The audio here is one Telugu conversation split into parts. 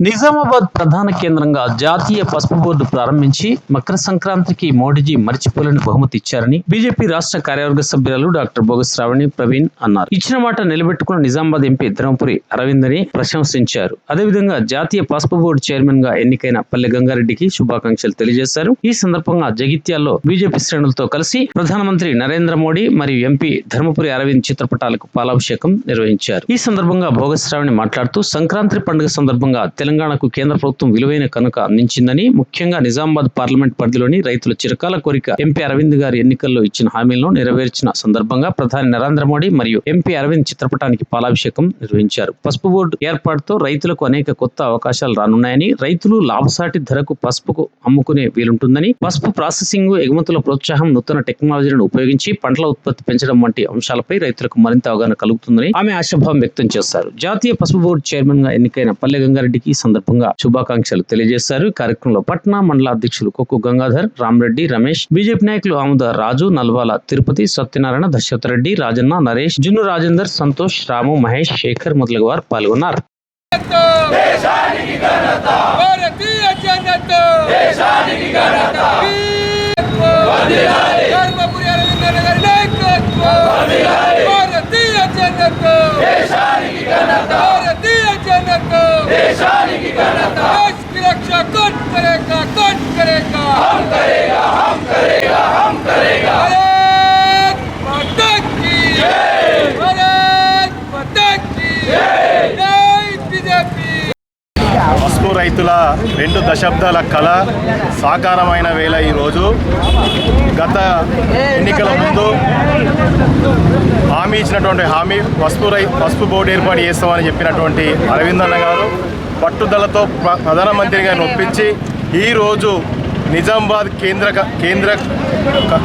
నిజామాబాద్ ప్రధాన కేంద్రంగా జాతీయ పసుపు బోర్డు ప్రారంభించి మకర సంక్రాంతికి మోడీజీ మర్చిపోలేని బహుమతి ఇచ్చారని బీజేపీ రాష్ట్ర కార్యవర్గ సభ్యురాలు డాక్టర్ బోగస్ శ్రావణి ప్రవీణ్ అన్నారు. ఇచ్చిన మాట నిలబెట్టుకున్న నిజామాబాద్ ఎంపీ ధర్మపురి అరవింద్ అని ప్రశంసించారు. అదేవిధంగా జాతీయ పసుపు బోర్డు చైర్మన్గా ఎన్నికైన పల్లె గంగారెడ్డికి శుభాకాంక్షలు తెలియజేశారు. ఈ సందర్భంగా జగిత్యాల్లో బీజేపీ శ్రేణులతో కలిసి ప్రధానమంత్రి నరేంద్ర మోడీ మరియు ఎంపీ ధర్మపురి అరవింద్ చిత్రపటాలకు పాలాభిషేకం నిర్వహించారు. ఈ సందర్భంగా భోగస్ శ్రావణి మాట్లాడుతూ సంక్రాంతి పండుగ సందర్భంగా తెలంగాణకు కేంద్ర ప్రభుత్వం విలువైన కనుక అందించిందని ముఖ్యంగా నిజామాబాద్ పార్లమెంట్ పరిధిలోని రైతుల చిరకాల కోరిక ఎంపీ అరవింద్ గారి ఎన్నికల్లో ఇచ్చిన హామీలను నెరవేర్చిన సందర్భంగా ప్రధాని నరేంద్ర మోడీ మరియు ఎంపీ అరవింద్ చిత్రపటానికి పాలాభిషేకం నిర్వహించారు. పసుపు బోర్డు ఏర్పాటుతో రైతులకు అనేక కొత్త అవకాశాలు రానున్నాయని రైతులు లాభసాటి ధరకు పసుపుకు అమ్ముకునే వీలుంటుందని పసుపు ప్రాసెసింగ్ ఎగుమతుల ప్రోత్సాహం నూతన టెక్నాలజీలను ఉపయోగించి పంటల ఉత్పత్తి పెంచడం వంటి అంశాలపై రైతులకు మరింత అవగాహన కలుగుతుందని ఆమె ఆశాభావం వ్యక్తం చేశారు. జాతీయ పసుపు బోర్డు చైర్మన్గా ఎన్నికైన పల్లె గంగారెడ్డికి ఈ సందర్భంగా శుభాకాంక్షలు తెలియజేశారు. కార్యక్రమంలో పట్నా మండల అధ్యక్షులు కొక్కు గంగాధర్ రామరెడ్డి రమేష్ బీజేపీ నాయకులు ఆముద రాజు నల్వాల తిరుపతి సత్యనారాయణ దశరథ రెడ్డి రాజన్న నరేష్ జున్ను రాజేందర్ సంతోష్ రాము మహేష్ శేఖర్ మొదలగు వారు పాల్గొన్నారు. భారతీయ జనతా దేశానికి ఘనత ధర్మపురి గారి నాయకత్వం భారతీయ జనతా దేశానికి ఘనత! దేశానికి ఘనత देश की रक्षा कौन करेगा कौन करेगा हम करेगा हम करेगा हम करेगा भारत माता की जय भारत माता की जय जय बीजेपी పసుపు రైతుల రెండు దశాబ్దాల కళ సాకారమైన వేళ ఈరోజు గత ఎన్నికల ముందు హామీ ఇచ్చినటువంటి హామీ పసుపు రై పసుపు బోర్డు ఏర్పాటు చేస్తామని చెప్పినటువంటి అరవింద్ అన్న గారు పట్టుదలతో ప్ర- ప్రధానమంత్రి గారిని ఒప్పించి ఈరోజు నిజామాబాద్ కేంద్ర కేంద్ర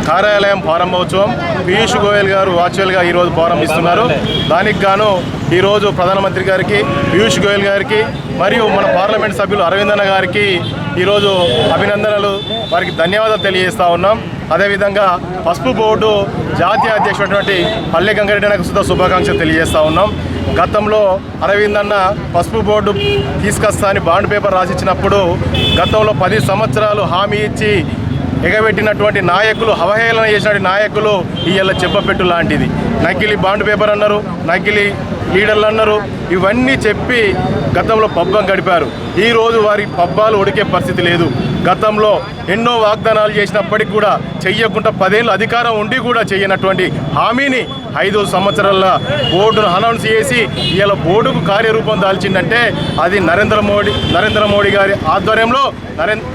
కార్యాలయం ప్రారంభోత్సవం. పీయూష్ గోయల్ గారు వాచువల్గా ఈరోజు ప్రారంభిస్తున్నారు దానికి గాను ఈరోజు ప్రధానమంత్రి గారికి పీయూష్ గోయల్ గారికి మరియు మన పార్లమెంట్ సభ్యులు అరవిందన్న గారికి ఈరోజు అభినందనలు. వారికి ధన్యవాదాలు తెలియజేస్తూ ఉన్నాం. అదేవిధంగా పసుపు బోర్డు జాతీయ అధ్యక్షుడైనటువంటి పల్లె గంగారెడ్డి నాకు శుభాకాంక్షలు తెలియజేస్తూ ఉన్నాం. గతంలో అరవింద్ అన్న పసుపు బోర్డు తీసుకొస్తా అని బాండ్ పేపర్ రాసిచ్చినప్పుడు గతంలో పది సంవత్సరాలు హామీ ఇచ్చి ఎగబెట్టినటువంటి నాయకులు అవహేళన చేసినటువంటి నాయకులు ఇవాళ చెప్పపెట్టు లాంటిది. నకిలీ బాండ్ పేపర్ అన్నారు నకిలీ లీడర్లు అన్నారు ఇవన్నీ చెప్పి గతంలో పబ్బం గడిపారు. ఈరోజు వారి పబ్బాలు ఉడికే పరిస్థితి లేదు. గతంలో ఎన్నో వాగ్దానాలు చేసినప్పటికీ కూడా చెయ్యకుండా పదేళ్ళు అధికారం ఉండి కూడా చేయనటువంటి హామీని ఐదు సంవత్సరాల బోర్డును అనౌన్స్ చేసి ఇవాళ బోర్డుకు కార్యరూపం దాల్చిందంటే అది నరేంద్ర మోడీ నరేంద్ర మోడీ గారి ఆధ్వర్యంలో నరేంద్ర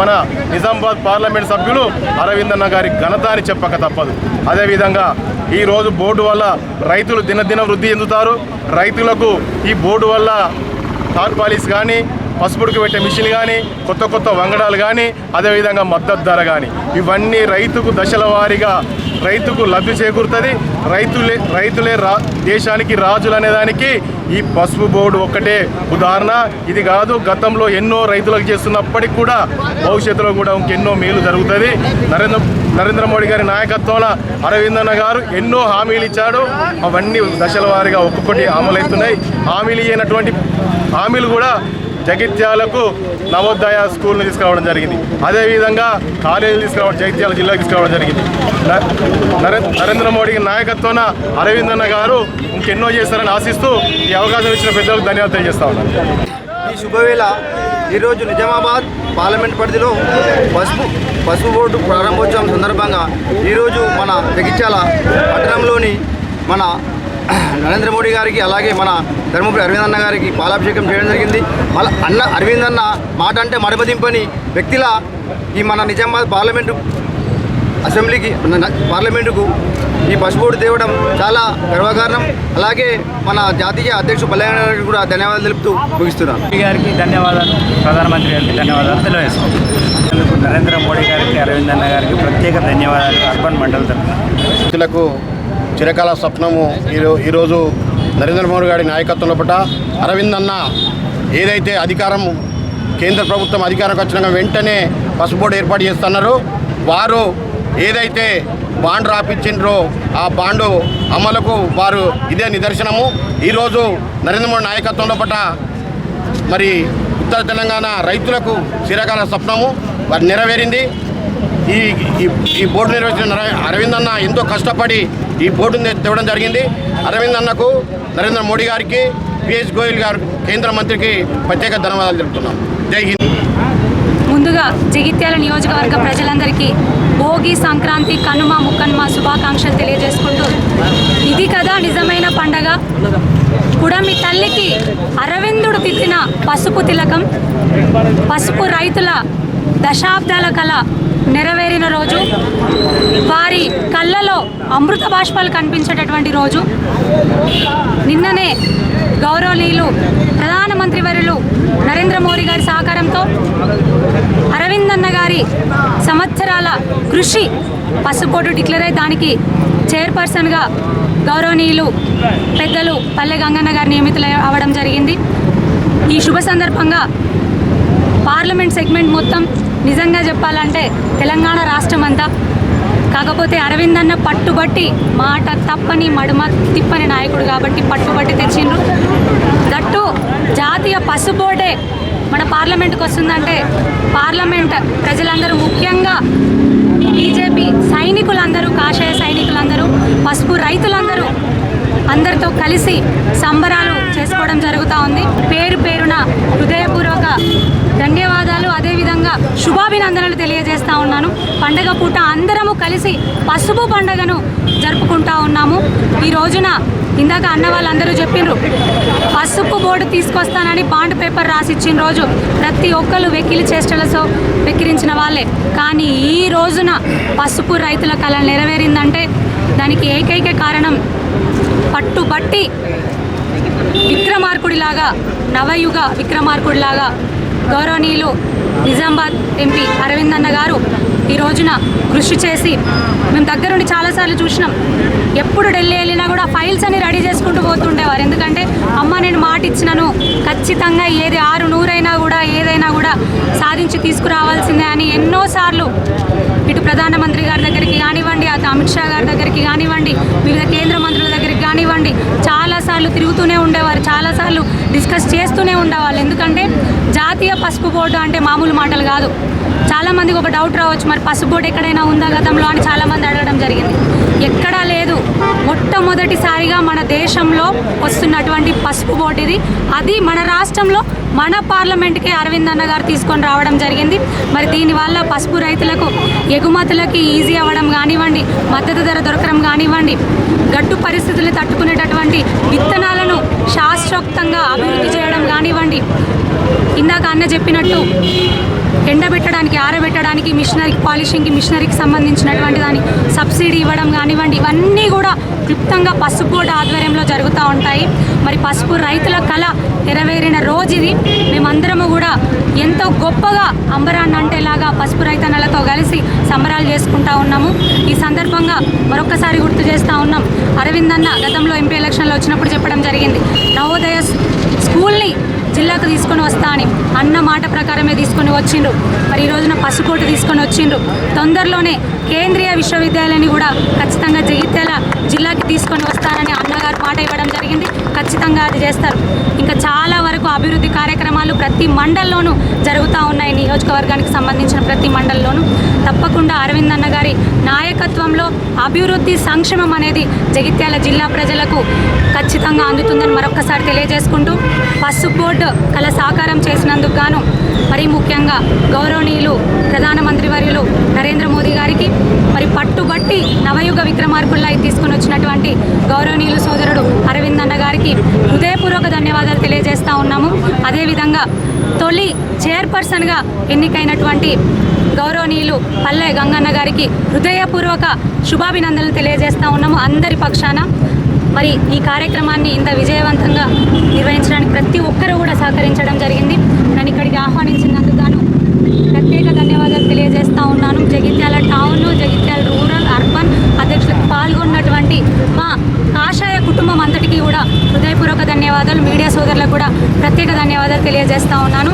మన నిజామాబాద్ పార్లమెంట్ సభ్యులు అరవిందన్న గారి ఘనత అని చెప్పక తప్పదు. అదేవిధంగా ఈరోజు బోర్డు వల్ల రైతులు దినదిన వృద్ధి చెందుతారు. రైతులకు ఈ బోర్డు వల్ల టార్పాలిస్ కానీ పసుపుడికి పెట్టే మిషన్ కానీ కొత్త కొత్త వంగడాలు కానీ అదేవిధంగా మద్దతు ధర కానీ ఇవన్నీ రైతుకు దశల వారీగా రైతుకు లబ్ధి చేకూరుతుంది. రైతులే రైతులే రా దేశానికి రాజులు అనేదానికి ఈ పసుపు బోర్డు ఒక్కటే ఉదాహరణ. ఇది కాదు గతంలో ఎన్నో రైతులకు చేస్తున్నప్పటికి కూడా భవిష్యత్తులో కూడా ఇంకెన్నో మేలు జరుగుతుంది. నరేంద్ర నరేంద్ర మోడీ గారి నాయకత్వంలో అరవిందన్న గారు ఎన్నో హామీలు ఇచ్చాడు. అవన్నీ దశల వారీగా ఒక్కొక్కటి అమలవుతున్నాయి. హామీలు ఇయ్యనటువంటి హామీలు కూడా జగిత్యాలకు నవోదయ స్కూల్ని తీసుకురావడం జరిగింది. అదేవిధంగా కాలేజీలు తీసుకురావడం జగిత్యాల జిల్లా తీసుకురావడం జరిగింది. నరేంద్ర మోడీ నాయకత్వాన అరవిందన్న గారు ఇంకెన్నో చేస్తారని ఆశిస్తూ ఈ అవకాశం ఇచ్చిన పెద్దలకు ధన్యవాదాలు తెలియజేస్తా ఉన్నాను. ఈ శుభవేళ ఈరోజు నిజామాబాద్ పార్లమెంట్ పరిధిలో పసుపు పసుపు బోర్డు ప్రారంభోత్సవం సందర్భంగా ఈరోజు మన జగిత్యాల పట్టణంలోని మన నరేంద్ర మోడీ గారికి అలాగే మన ధర్మపురి అరవింద్ అన్న గారికి పాలాభిషేకం చేయడం జరిగింది. మళ్ళీ అన్న అరవింద్ అన్న మాట అంటే మడపదింపని వ్యక్తిలా ఈ మన నిజామాబాద్ పార్లమెంటు అసెంబ్లీకి పార్లమెంటుకు ఈ పసుపోటు తేవడం చాలా గర్వకారణం. అలాగే మన జాతీయ అధ్యక్షుడు పల్లె గారికి కూడా ధన్యవాదాలు తెలుపుతూ ముగిస్తున్నాను. మోడీ గారికి ధన్యవాదాలు. ప్రధానమంత్రి గారికి ధన్యవాదాలు తెలియజేస్తాం నరేంద్ర మోడీ గారికి అరవింద్ అన్న గారికి ప్రత్యేక ధన్యవాదాలు. అర్బన్ మండలి తరఫున. చిరకాల స్వప్నము ఈరోజు నరేంద్ర మోడీ గారి నాయకత్వంలో పట అరవింద్ అన్న ఏదైతే అధికారం కేంద్ర ప్రభుత్వం అధికారంకి వచ్చినాక వెంటనే పసుపు బోర్డు ఏర్పాటు చేస్తున్నారు. వారు ఏదైతే బాండ్ రాపించిండ్రో ఆ బాండు అమలుకు వారు ఇదే నిదర్శనము. ఈరోజు నరేంద్ర మోడీ నాయకత్వంలో పట మరి ఉత్తర తెలంగాణ రైతులకు చిరకాల స్వప్నము వారు నెరవేరింది. ఈ ఈ ఈ బోర్డు నిర్వహించిన అరవింద్ అన్న ఎంతో కష్టపడి ఈ బోర్డుని తేవడం జరిగింది. అరవింద్ అన్నకు నరేంద్ర మోడీ గారికి పిఎస్ గోయల్ గారు కేంద్ర మంత్రికి ప్రత్యేక ధన్యవాదాలు తెలుపుతున్నాం. జై హింద్. ముందుగా జగిత్యాల నియోజకవర్గ ప్రజలందరికీ భోగి సంక్రాంతి కనుమ ముక్కనుమ శుభాకాంక్షలు తెలియజేసుకుంటూ ఇది కదా నిజమైన పండగ. కుడమి తల్లికి అరవిందుడు తిట్టిన పసుపు తిలకం పసుపు రైతుల దశాబ్దాల కళ నెరవేరిన రోజు. వారి కళ్ళలో అమృత బాష్పాలు కనిపించేటటువంటి రోజు. నిన్ననే గౌరవనీయులు ప్రధానమంత్రి వర్యులు నరేంద్ర మోడీ గారి సహకారంతో అరవింద్ అన్న గారి సంవత్సరాల కృషి పసుపోటు డిక్లేర్ అయి దానికి చైర్పర్సన్గా గౌరవనీయులు పెద్దలు పల్లె గంగన్న గారు నియమితులు అవ్వడం జరిగింది. ఈ శుభ సందర్భంగా పార్లమెంట్ సెగ్మెంట్ మొత్తం నిజంగా చెప్పాలంటే తెలంగాణ రాష్ట్రం అంతా కాకపోతే అరవింద్ అన్న పట్టుబట్టి మాట తప్పని మడుమ తిప్పని నాయకుడు కాబట్టి పట్టుబట్టి తెచ్చిండ్రు. దట్టు జాతీయ పసుబోర్డే మన పార్లమెంట్కి వస్తుందంటే పార్లమెంట్ ప్రజలందరూ ముఖ్యంగా బీజేపీ సైనికులందరూ కాషాయ సైనికులందరూ పసుపు రైతులందరూ అందరితో కలిసి సంబరాలు చేసుకోవడం జరుగుతూ ఉంది. పేరు పేరున హృదయపూర్వక ధన్యవాదాలు. శుభాభినందనలు తెలియజేస్తూ ఉన్నాను. పండగ పూట అందరము కలిసి పసుపు పండగను జరుపుకుంటా ఉన్నాము. ఈ రోజున ఇందాక అన్న వాళ్ళందరూ చెప్పిండ్రు పసుపు బోర్డు తీసుకొస్తానని బాండ్ పేపర్ రాసిచ్చిన రోజు ప్రతి ఒక్కరు వెకిలి చేష్టలతో వెక్కిరించిన వాళ్ళే. కానీ ఈ రోజున పసుపు రైతుల కళ నెరవేరిందంటే దానికి ఏకైక కారణం పట్టుబట్టి విక్రమార్కుడిలాగా నవయుగ విక్రమార్కుడిలాగా గౌరవనీయులు నిజామాబాద్ ఎంపీ అరవింద్ అన్న గారు ఈ రోజున కృషి చేసి మేము దగ్గరుండి చాలాసార్లు చూసినాం. ఎప్పుడు ఢిల్లీ వెళ్ళినా కూడా ఫైల్స్ అని రెడీ చేసుకుంటూ పోతుండేవారు. ఎందుకంటే అమ్మ నేను మాట ఇచ్చినాను ఖచ్చితంగా ఏది ఆరు నూరైనా కూడా ఏదైనా కూడా సాధించి తీసుకురావాల్సిందే అని ఎన్నోసార్లు ప్రధానమంత్రి గారి దగ్గరికి కానివ్వండి అటు అమిత్ షా గారి దగ్గరికి కానివ్వండి వివిధ కేంద్ర మంత్రుల దగ్గరికి కానివ్వండి చాలాసార్లు తిరుగుతూనే ఉండేవారు చాలాసార్లు డిస్కస్ చేస్తూనే ఉండేవాళ్ళు. ఎందుకంటే జాతీయ పసుపు బోర్డు అంటే మామూలు మాటలు కాదు. చాలామందికి ఒక డౌట్ రావచ్చు మరి పసుపు బోర్డు ఎక్కడైనా ఉందా గతంలో అని చాలామంది అడగడం జరిగింది. ఎక్కడా లేదు. మొట్టమొదటిసారిగా మన దేశంలో వస్తున్నటువంటి పసుపు బోర్డు ఇది. అది మన రాష్ట్రంలో మన పార్లమెంట్కి అరవింద్ అన్న గారు తీసుకొని రావడం జరిగింది. మరి దీనివల్ల పసుపు రైతులకు ఎగుమతులకి ఈజీ అవ్వడం కానివ్వండి మద్దతు ధర దొరకడం కానివ్వండి గట్టు పరిస్థితులు తట్టుకునేటటువంటి విత్తనాలను శాస్త్రోక్తంగా అభివృద్ధి చేయడం కానివ్వండి ఇందాక అన్న చెప్పినట్టు ఎండబెట్టడానికి ఆరబెట్టడానికి మిషనరీ పాలిషింగ్కి మిషనరీకి సంబంధించినటువంటి దాని సబ్సిడీ ఇవ్వడం కానివ్వండి ఇవన్నీ కూడా క్లుప్తంగా పసుపు బోర్డు ఆధ్వర్యంలో జరుగుతూ ఉంటాయి. మరి పసుపు రైతుల కళ నెరవేరిన రోజు ఇది. మేమందరము కూడా ఎంతో గొప్పగా అంబరాన్ని అంటేలాగా పసుపు రైతన్నలతో కలిసి సంబరాలు చేసుకుంటా ఉన్నాము. ఈ సందర్భంగా మరొకసారి గుర్తు చేస్తూ ఉన్నాం. అరవింద్ అన్న గతంలో ఎంపీ ఎలక్షన్లో వచ్చినప్పుడు చెప్పడం జరిగింది. నవోదయ స్కూల్ని జిల్లాకు తీసుకొని వస్తా అని అన్న మాట ప్రకారమే తీసుకొని వచ్చిండ్రు. మరి ఈ రోజున పసుపోటు తీసుకొని వచ్చిండ్రు. తొందరలోనే కేంద్రీయ విశ్వవిద్యాలయాన్ని కూడా ఖచ్చితంగా జగిత్యాల జిల్లాకి తీసుకొని వస్తారని అన్నగారు మాట ఇవ్వడం జరిగింది. ఖచ్చితంగా అది చేస్తారు. ఇంకా చాలా వరకు అభివృద్ధి కార్యక్రమాలు ప్రతి మండల్లోనూ జరుగుతూ ఉన్నాయి. నియోజకవర్గానికి సంబంధించిన ప్రతి మండల్లోనూ. తప్పకుండా అరవింద్ అన్న గారి నాయకత్వంలో అభివృద్ధి సంక్షేమం అనేది జగిత్యాల జిల్లా ప్రజలకు ఖచ్చితంగా అందుతుందని మరొకసారి తెలియజేసుకుంటూ పసుపు బోర్డు కల సాకారం చేసినందుకు గాను మరీ ముఖ్యంగా గౌరవనీయులు ప్రధానమంత్రి వర్యులు నరేంద్ర మోదీ గారికి మరి పట్టుబట్టి నవయుగ విక్రమార్కుల్లా తీసుకుని వచ్చినటువంటి గౌరవనీయులు సోదరుడు అరవింద్ అన్న గారికి హృదయపూర్వక ధన్యవాదాలు తెలియజేస్తా ఉన్నాము. అదేవిధంగా తొలి చైర్పర్సన్గా ఎన్నికైనటువంటి గౌరవనీయులు పల్లె గంగన్న గారికి హృదయపూర్వక శుభాభినందనలు తెలియజేస్తా ఉన్నాము అందరి పక్షాన. మరి ఈ కార్యక్రమాన్ని ఇంత విజయవంతంగా నిర్వహించడానికి ప్రతి ఒక్కరూ కూడా సహకరించడం జరిగింది. నన్ను ఇక్కడికి ఆహ్వానించినందుకు గాను ప్రత్యేక ధన్యవాదాలు తెలియజేస్తా ఉన్నాను. Jagtial town Jagtial rural urban అధ్యక్షులకు పాల్గొన్నటువంటి మా కాషాయ కుటుంబం అంతటికీ కూడా హృదయపూర్వక ధన్యవాదాలు. మీడియా సోదరులకు కూడా ప్రత్యేక ధన్యవాదాలు తెలియజేస్తా ఉన్నాను.